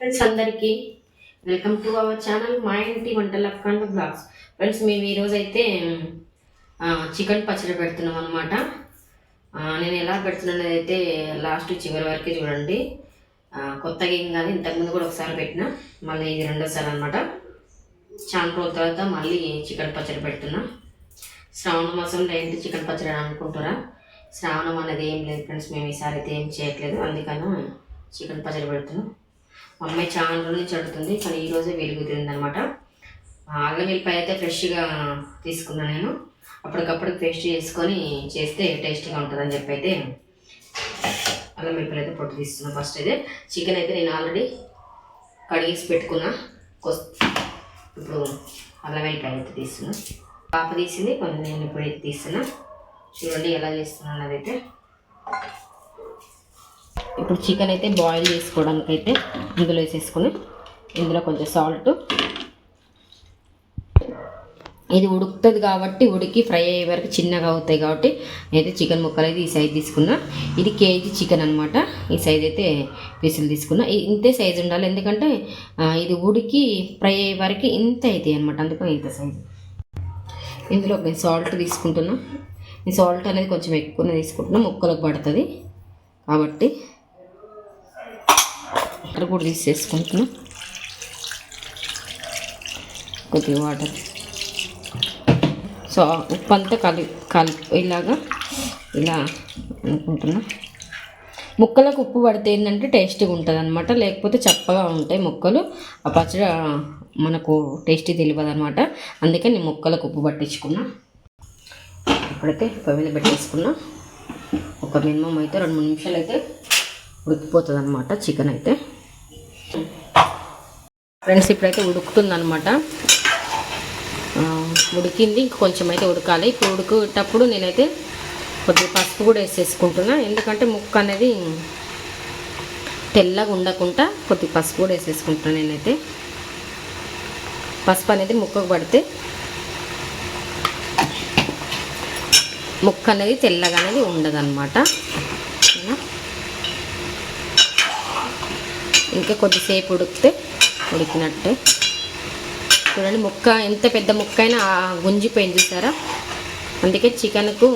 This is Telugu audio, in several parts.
ఫ్రెండ్స్ అందరికీ వెల్కమ్ టు అవర్ ఛానల్ మా ఇంటి వంటల అక్క బ్లాగ్స్ ఫ్రెండ్స్ మేము ఈరోజు అయితే చికెన్ పచ్చడి పెడుతున్నాం అనమాట నేను ఎలా పెడుతున్నది అయితే లాస్ట్ చివరి వరకే చూడండి. కొత్తగా ఏం కాదు ఇంతకుముందు కూడా ఒకసారి పెట్టిన. మళ్ళీ ఇది రెండోసారి అనమాట చాలా రోజుల తర్వాత మళ్ళీ చికెన్ పచ్చడి పెడుతున్నా. శ్రావణ మాసంలో ఏంటి చికెన్ పచ్చడి అని అనుకుంటారా? శ్రావణం అనేది ఏం లేదు ఫ్రెండ్స్ మేము ఈసారి అయితే ఏం చేయట్లేదు. అందుకని చికెన్ పచ్చడి పెడుతున్నాం. అమ్మాయి చాలా రోజులు చదువుతుంది కానీ ఈరోజే వెలుగుతుంది అనమాట అల్లం వెల్లిపాయ అయితే ఫ్రెష్గా తీసుకున్నాను నేను. అప్పటికప్పుడు పేస్ట్ చేసుకొని చేస్తే టేస్ట్గా ఉంటుందని చెప్పి అయితే అల్లం వెల్లిపాయలు అయితే పొట్టు తీస్తున్నాను ఫస్ట్ అయితే. చికెన్ అయితే నేను ఆల్రెడీ కడిగేసి పెట్టుకున్నా. కొస్ ఇప్పుడు అల్లం వెల్లిపాయ అయితే తీస్తున్నా. పాప తీసింది కొంచెం నేను ఇప్పుడైతే తీస్తున్నా. చూడండి ఎలా చేస్తున్నాను అదైతే. ఇప్పుడు చికెన్ అయితే బాయిల్ చేసుకోవడానికి అయితే ఇందులో వేసేసుకుని ఇందులో కొంచెం సాల్ట్ ఇది ఉడుకుతుంది కాబట్టి ఉడికి ఫ్రై అయ్యే వరకు చిన్నగా అవుతాయి కాబట్టి అయితే చికెన్ ముక్కలు అయితే ఈ సైజ్ తీసుకున్నా. ఇది కేజీ చికెన్ అనమాట ఈ సైజ్ అయితే పీసులు తీసుకున్నా. ఇంతే సైజ్ ఉండాలి. ఎందుకంటే ఇది ఉడికి ఫ్రై అయ్యే వరకు ఇంత అవుతాయి అనమాట అందుకని ఇంత సైజ్ ఇందులో నేను సాల్ట్ తీసుకుంటున్నా. ఈ సాల్ట్ అనేది కొంచెం ఎక్కువనే తీసుకుంటున్నా. ముక్కలకు పడుతుంది. కాబట్టి వాటర్ కూడా తీసేసుకుంటున్నాం. కొద్దిగా వాటర్. సో ఉప్పు అంతా కలి కలిపి ఇలాగా ఇలా అనుకుంటున్నా. ముక్కలకు ఉప్పు పడితే ఏంటంటే టేస్టీగా ఉంటుంది అనమాట లేకపోతే చప్పగా ఉంటాయి ముక్కలు. ఆ పచ్చడి మనకు టేస్టీ తెలియదు అనమాట అందుకే నేను ముక్కలకు ఉప్పు పట్టించుకున్నా. ఇప్పుడైతే పవిలు పెట్టేసుకున్నా. ఒక మినిమం అయితే రెండు మూడు నిమిషాలు అయితే ఉడికిపోతుంది అనమాట చికెన్ అయితే. ఫ్రెండ్స్ ఇప్పుడైతే ఉడుకుతుందనమాట ఉడికింది ఇంక కొంచెం అయితే ఉడకాలి. ఇప్పుడు ఉడికేటప్పుడు నేనైతే కొద్దిగా పసుపు కూడా వేసేసుకుంటున్నా. ఎందుకంటే ముక్క అనేది తెల్లగా ఉండకుండా కొద్దిగా పసుపు కూడా వేసేసుకుంటున్నాను నేనైతే. పసుపు అనేది ముక్కకు పడితే ముక్క అనేది తెల్లగా అనేది ఉండదు అనమాట ఇంకా కొద్దిసేపు ఉడికితే ఉడికినట్టే. చూడండి ముక్క ఎంత పెద్ద ముక్క అయినా గుంజిపోయింది చూసారా? అందుకే చికెన్కు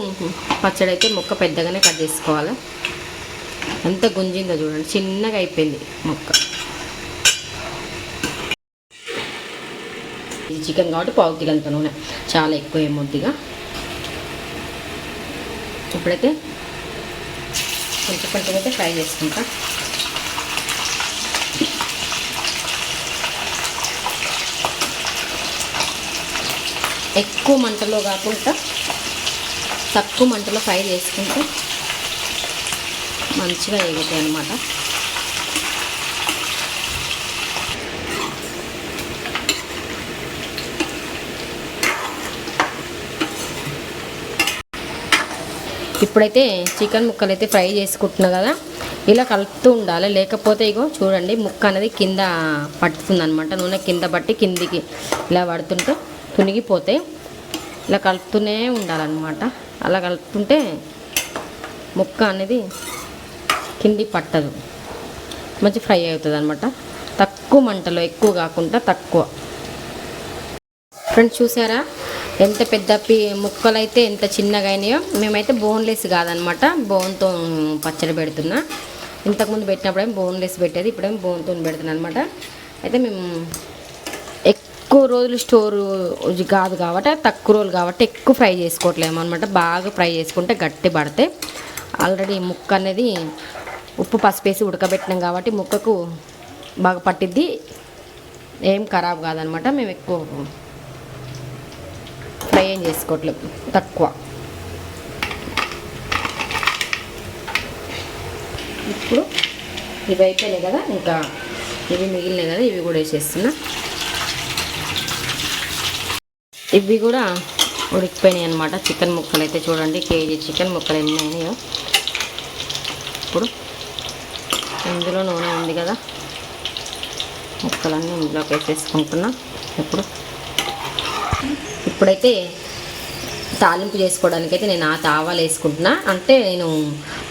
పచ్చడి అయితే ముక్క పెద్దగానే కట్ చేసుకోవాలి. ఎంత గుంజిందో చూడండి చిన్నగా అయిపోయింది ముక్క. ఇది చికెన్ కాబట్టి పావు కిలంత నూనె. చాలా ఎక్కువ ఏమొద్దిగా. ఇప్పుడైతే కొంచెం కొంచెం అయితే ఫ్రై చేసుకుంటా. ఎక్కువ మంటలో కాకుండా తక్కువ మంటలో ఫ్రై చేసుకుంటే మంచిగా ఎగుతాయి అన్నమాట. ఇప్పుడైతే చికెన్ ముక్కలు అయితే ఫ్రై చేసుకుంటున్నా కదా ఇలా కలుపుతూ ఉండాలి. లేకపోతే ఇగో చూడండి ముక్క అనేది కింద పట్టుతుంది అనమాట నూనె కింద పట్టి కిందికి ఇలా పడుతుంటే తునిగిపోతే ఇలా కలుపుతూనే ఉండాలన్నమాట. అలా కలుపుతుంటే ముక్క అనేది కింది పట్టదు. మంచి ఫ్రై అవుతుంది అనమాట తక్కువ మంటలో ఎక్కువ కాకుండా తక్కువ. ఫ్రెండ్స్ చూసారా? ఎంత పెద్ద పి ముక్కలు అయితే ఎంత చిన్నగా అయినాయో మేమైతే బోన్లెస్ కాదనమాట బోన్తో పచ్చడి పెడుతున్నా. ఇంతకుముందు పెట్టినప్పుడేమో బోన్లెస్ పెట్టేది ఇప్పుడేమో బోన్తో పెడుతున్నా అనమాట అయితే మేము ఎక్కువ రోజులు స్టోర్ కాదు కాబట్టి తక్కువ రోజులు కాబట్టి ఎక్కువ ఫ్రై చేసుకోవట్లేము అనమాట బాగా ఫ్రై చేసుకుంటే గట్టి పడితే ఆల్రెడీ ముక్క అనేది ఉప్పు పసుపు వేసి ఉడకబెట్టినాం కాబట్టి ముక్కకు బాగా పట్టిద్ది. ఏం ఖరాబ్ కాదనమాట మేము ఎక్కువ ఫ్రై ఏం చేసుకోవట్లేదు. తక్కువ. ఇప్పుడు ఇవి అయిపోయినాయి కదా ఇంకా ఇవి మిగిలినాయి కదా ఇవి కూడా వేసేస్తున్నా. ఇవి కూడా ఉడికిపోయినాయి అనమాట చికెన్ ముక్కలు అయితే చూడండి కేజీ చికెన్ ముక్కలు ఎన్ని అయినాయో. ఇప్పుడు ఇందులో నూనె ఉంది కదా ముక్కలన్నీ ఇందులోకి వేసేసుకుంటున్నా. ఇప్పుడు ఇప్పుడైతే తాలింపు చేసుకోవడానికి అయితే నేను ఆ తావాలు వేసుకుంటున్నా. అంటే నేను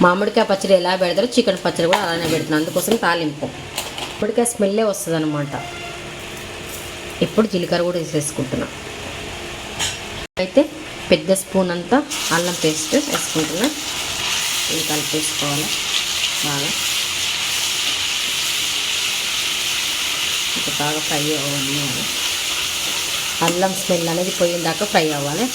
మామిడికాయ పచ్చడి ఎలా పెడతారో చికెన్ పచ్చడి కూడా అలానే పెడుతున్నాను అందుకోసం తాలింపు. ఇప్పటికే స్మెల్లే వస్తుంది అనమాట ఇప్పుడు జీలకర్ర కూడా వేసేసుకుంటున్నాను అయితే పెద్ద స్పూన్ అంతా అల్లం పేస్ట్ వేసుకుంటున్నా. ఇది కలిపేసుకోవాలి బాగా. ఇంకా బాగా ఫ్రై అవ్వాలి. అల్లం స్మెల్ అనేది పోయిన దాకా ఫ్రై అవ్వాలి.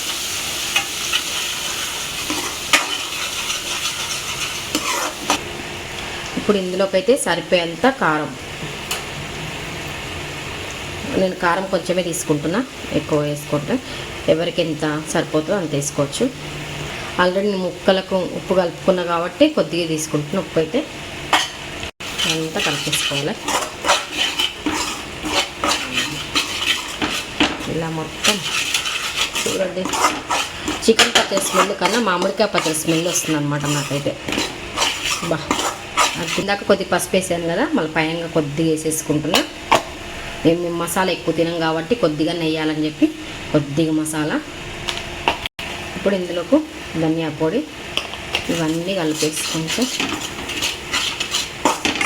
ఇప్పుడు ఇందులోకి అయితే సరిపోయేంత కారం. నేను కారం కొంచెమే తీసుకుంటున్నా. ఎక్కువ వేసుకుంటే ఎవరికి ఎంత సరిపోతుందో అంత వేసుకోవచ్చు. ఆల్రెడీ ముక్కలకు ఉప్పు కలుపుకున్నా కాబట్టి కొద్దిగా తీసుకుంటున్నా. ఉప్పు అయితే అంతా కలిపేసుకోవాలి. ఇలా మొత్తం చూడండి. చికెన్ పచ్చడి స్మెల్ కన్నా మామిడికాయ పచ్చడి స్మెల్ వస్తుంది అనమాట నాకైతే. బా. అది తిందాక కొద్దిగా పసుపు వేసాను కదా మళ్ళీ పైన కొద్దిగా వేసేసుకుంటున్నా. మేము మసాలా ఎక్కువ తినం కాబట్టి కొద్దిగా నెయ్యాలని చెప్పి కొద్దిగా మసాలా. ఇప్పుడు ఇందులోకి ధనియా పొడి ఇవన్నీ కలిపేసుకుంటే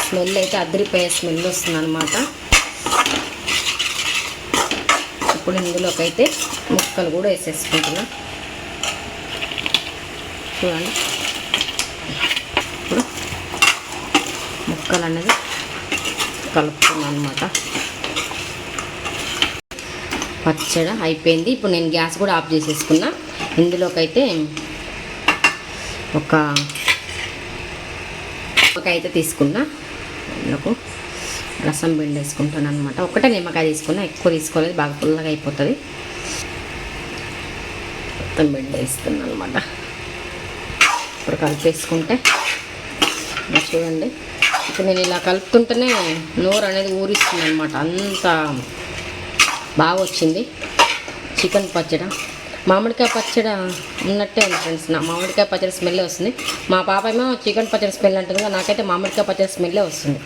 స్మెల్ అయితే అదిరిపోయే స్మెల్ వస్తుంది అనమాట ఇప్పుడు ఇందులోకి అయితే ముక్కలు కూడా వేసేసుకుంటున్నా. చూడండి. ఇప్పుడు ముక్కలు అనేది కలుపుతున్నాను అనమాట పచ్చడి అయిపోయింది. ఇప్పుడు నేను గ్యాస్ కూడా ఆఫ్ చేసేసుకున్నా. ఇందులోకైతే ఒక ఒక అయితే తీసుకున్నా. ఇందులోకి రసం పిండి వేసుకుంటాను అనమాట ఒకటే నిమ్మకాయ తీసుకున్నా. ఎక్కువ తీసుకోలేదు. బాగా పుల్లగా అయిపోతుంది. మొత్తం పిండి వేస్తున్నా అనమాట ఇప్పుడు కలిపేసుకుంటే చూడండి. ఇప్పుడు నేను ఇలా కలుపుతుంటేనే నోరు అనేది ఊరిస్తుంది అనమాట అంత బాగా వచ్చింది చికెన్ పచ్చడి. మామిడికాయ పచ్చడి ఉన్నట్టే ఉంది ఫ్రెండ్స్. నా మామిడికాయ పచ్చడి స్మెల్ వస్తుంది. మా పాప ఏమో చికెన్ పచ్చడి స్మెల్ అంటుంది. నాకైతే మామిడికాయ పచ్చడి స్మెల్లే వస్తుంది.